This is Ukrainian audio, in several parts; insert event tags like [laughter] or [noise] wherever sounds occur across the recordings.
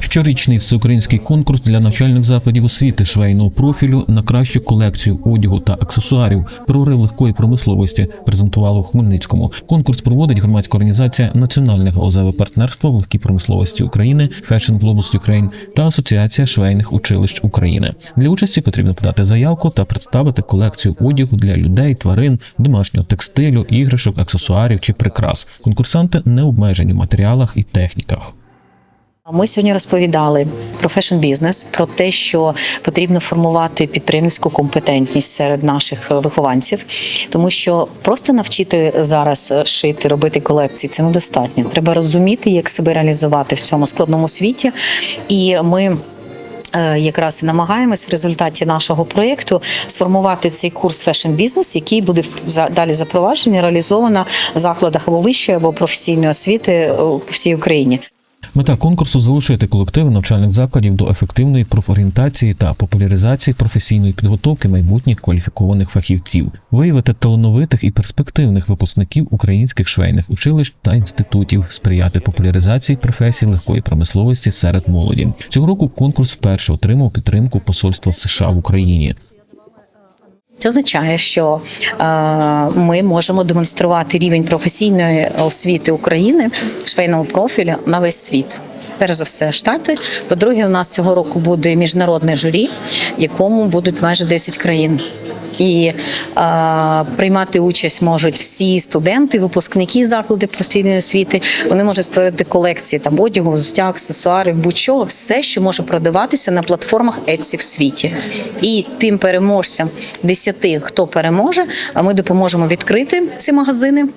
Щорічний всеукраїнський конкурс для навчальних закладів освіти швейного профілю на кращу колекцію одягу та аксесуарів прорив легкої промисловості презентували у Хмельницькому. Конкурс проводить громадська організація Національне галузеве партнерство в легкій промисловості України Fashion Globus Ukraine та Асоціація швейних училищ України. Для участі потрібно подати заявку та представити колекцію одягу для людей, тварин, домашнього текстилю, іграшок, аксесуарів чи прикрас. Конкурсанти не обмежені в матеріалах і техніках. Ми сьогодні розповідали про фешн-бізнес, про те, що потрібно формувати підприємницьку компетентність серед наших вихованців, тому що просто навчити зараз шити, робити колекції це недостатньо. Треба розуміти, як себе реалізувати в цьому складному світі, і ми. е, Якраз і намагаємось в результаті нашого проєкту сформувати цей курс фешн бізнес, який буде далі запроваджений, реалізовано в закладах або вищої або професійної освіти е, по всій Україні. Мета конкурсу залучити колективи навчальних закладів до ефективної профорієнтації та популяризації професійної підготовки майбутніх кваліфікованих фахівців, виявити талановитих і перспективних випускників українських швейних училищ та інститутів, сприяти популяризації професій легкої промисловості серед молоді. Цього року конкурс вперше отримав підтримку посольства США в Україні. Це означає, що е, ми можемо демонструвати рівень професійної освіти України швейного профілю на весь світ. Перш за все, штати. По-друге, у нас цього року буде міжнародне журі, в якому будуть майже 10 країн. І е, приймати участь можуть всі студенти, випускники закладів професійної освіти. Вони можуть створити колекції там одягу, взуття, аксесуарів, будь-чого, все, що може продаватися на платформах Etsy в світі. І тим переможцям 10, хто переможе, а ми допоможемо відкрити ці магазини.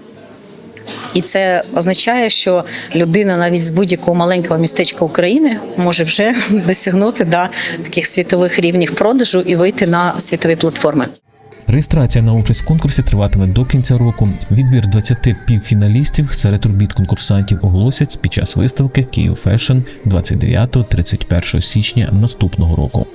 І це означає, що людина навіть з будь-якого маленького містечка України може вже [laughs] досягнути да, таких світових рівнів продажу і вийти на світові платформи. Реєстрація на участь в конкурсі триватиме до кінця року. Відбір 20 півфіналістів серед робіт конкурсантів оголосять під час виставки Київ Фешн 29-31 січня наступного року.